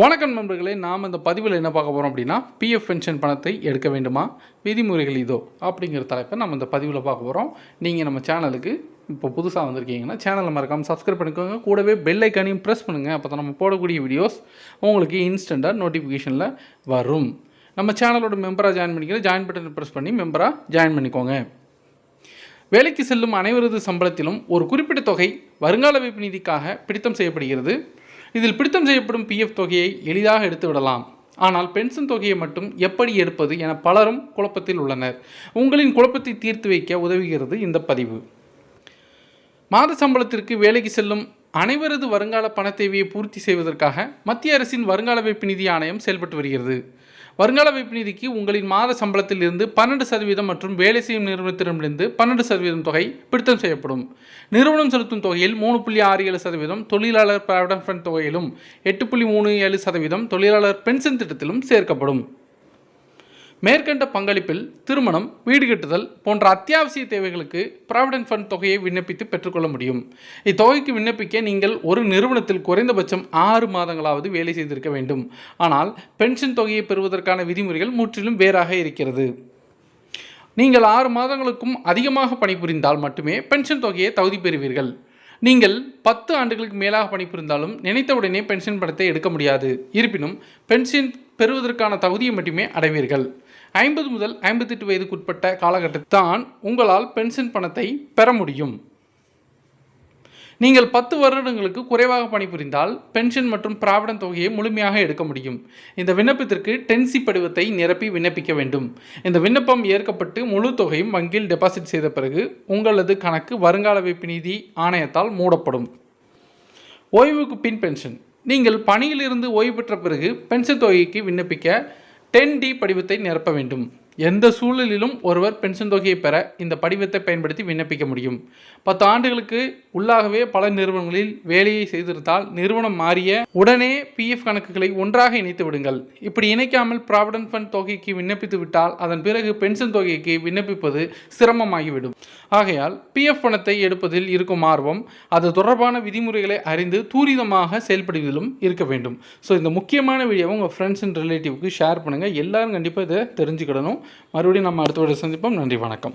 வணக்கம் நண்பர்களே நாம் இந்த பதிவில் என்ன பார்க்க போகிறோம் அப்படின்னா பிஎஃப் பென்ஷன் பணத்தை எடுக்க வேண்டுமா விதிமுறைகள் இதோ அப்படிங்கிற தலைப்பை நம்ம இந்த பதிவில் பார்க்க போகிறோம் நீங்கள் நம்ம சேனலுக்கு இப்போ புதுசாக வந்திருக்கீங்கன்னா சேனலை மறக்காமல் சப்ஸ்கிரைப் பண்ணிக்கோங்க. கூடவே பெல் ஐக்கானையும் ப்ரெஸ் பண்ணுங்கள் அப்போ தான் நம்ம போடக்கூடிய வீடியோஸ் உங்களுக்கு இன்ஸ்டண்ட்டாக நோட்டிஃபிகேஷனில் வரும். நம்ம சேனலோட மெம்பராக ஜாயின் பண்ணிக்கிற ஜாயின் பட்டனை ப்ரெஸ் பண்ணி மெம்பராக ஜாயின் பண்ணிக்கோங்க. வேலைக்கு செல்லும் அனைவரது சம்பளத்திலும் ஒரு குறிப்பிட்ட தொகை வருங்கால வைப்பு நிதிக்காக பிடித்தம் செய்யப்படுகிறது. இதில் பிடித்தம் செய்யப்படும் பிஎஃப் தொகையை எளிதாக எடுத்துவிடலாம் ஆனால் பென்ஷன் தொகையை மட்டும் எப்படி எடுப்பது என பலரும் குழப்பத்தில் உள்ளனர். உங்களின் குழப்பத்தை தீர்த்து வைக்க உதவுகிறது இந்த பதிவு. மாத சம்பளத்திற்கு வேலைக்கு செல்லும் அனைவரது வருங்கால பண தேவையை பூர்த்தி செய்வதற்காக மத்திய அரசின் வருங்கால வைப்பு நிதி ஆணையம் செயல்பட்டு வருகிறது. வருங்கால வைப்பு நிதிக்கு உங்களின் மாத சம்பளத்தில் இருந்து பன்னெண்டு சதவீதம் மற்றும் வேலை செய்யும் நிறுவனத்திடமிருந்து பன்னெண்டு சதவீதம் தொகை பிடித்தம் செய்யப்படும். நிறுவனம் செலுத்தும் தொகையில் மூணு புள்ளி ஆறு ஏழு சதவீதம் தொழிலாளர் ப்ராவிடன்ட் ஃபண்ட் தொகையிலும் எட்டு புள்ளி மூணு ஏழு சதவீதம் தொழிலாளர் பென்ஷன் திட்டத்திலும் சேர்க்கப்படும். மேற்கண்ட பங்களிப்பில் திருமணம் வீடு கட்டுதல் போன்ற அத்தியாவசிய தேவைகளுக்கு ப்ராவிடன்ட் ஃபண்ட் தொகையை விண்ணப்பித்து பெற்றுக்கொள்ள முடியும். இத்தொகைக்கு விண்ணப்பிக்க நீங்கள் ஒரு நிறுவனத்தில் குறைந்தபட்சம் ஆறு மாதங்களாவது வேலை செய்திருக்க வேண்டும். ஆனால் பென்ஷன் தொகையை பெறுவதற்கான விதிமுறைகள் முற்றிலும் வேறாக இருக்கிறது. நீங்கள் ஆறு மாதங்களுக்கும் அதிகமாக பணிபுரிந்தால் மட்டுமே பென்ஷன் தொகையை தகுதி பெறுவீர்கள். நீங்கள் பத்து ஆண்டுகளுக்கு மேலாக பணிபுரிந்தாலும் நினைத்தவுடனே பென்ஷன் பணத்தை எடுக்க முடியாது. இருப்பினும் பென்ஷன் பெறுவதற்கான தகுதியை மட்டுமே அடைவீர்கள். ஐம்பது முதல் ஐம்பத்தெட்டு வயதுக்குட்பட்ட காலகட்டத்தில் தான் உங்களால் பென்ஷன் பணத்தை பெற முடியும். நீங்கள் பத்து வருடங்களுக்கு குறைவாக பணிபுரிந்தால் பென்ஷன் மற்றும் பிராவிடன் தொகையை முழுமையாக எடுக்க முடியும். இந்த விண்ணப்பத்திற்கு டென்சி படிவத்தை நிரப்பி விண்ணப்பிக்க வேண்டும். இந்த விண்ணப்பம் ஏற்கப்பட்டு முழு தொகையும் வங்கியில் டெபாசிட் செய்த பிறகு உங்களது கணக்கு வருங்கால வைப்பு நிதி ஆணையத்தால் மூடப்படும். ஓய்வுக்கு பின் பென்ஷன். நீங்கள் பணியிலிருந்து ஓய்வு பெற்ற பிறகு பென்ஷன் தொகைக்கு விண்ணப்பிக்க டென் டி படிவத்தை நிரப்ப வேண்டும். எந்த சூழலிலும் ஒருவர் பென்ஷன் தொகையை பெற இந்த படிவத்தை பயன்படுத்தி விண்ணப்பிக்க முடியும். பத்து ஆண்டுகளுக்கு உள்ளாகவே பல நிறுவனங்களில் வேலையை செய்திருந்தால் நிறுவனம் மாறிய உடனே பிஎஃப் கணக்குகளை ஒன்றாக இணைத்து விடுங்கள். இப்படி இணைக்காமல் ப்ராவிடன்ட் ஃபண்ட் தொகைக்கு விண்ணப்பித்து விட்டால் அதன் பிறகு பென்ஷன் தொகைக்கு விண்ணப்பிப்பது சிரமமாகிவிடும். ஆகையால் பிஎஃப் பணத்தை எடுப்பதில் இருக்கும் ஆர்வம் அது தொடர்பான விதிமுறைகளை அறிந்து தூரிதமாக செயல்படுவதிலும் இருக்க வேண்டும். ஸோ இந்த முக்கியமான வீடியோவை உங்கள் ஃப்ரெண்ட்ஸ் அண்ட் ரிலேட்டிவ்க்கு ஷேர் பண்ணுங்கள் எல்லோரும் கண்டிப்பாக இதை தெரிஞ்சுக்கிடணும். மறுபடியும் நம்ம அடுத்த வீடியோ சந்திப்போம். நன்றி வணக்கம்.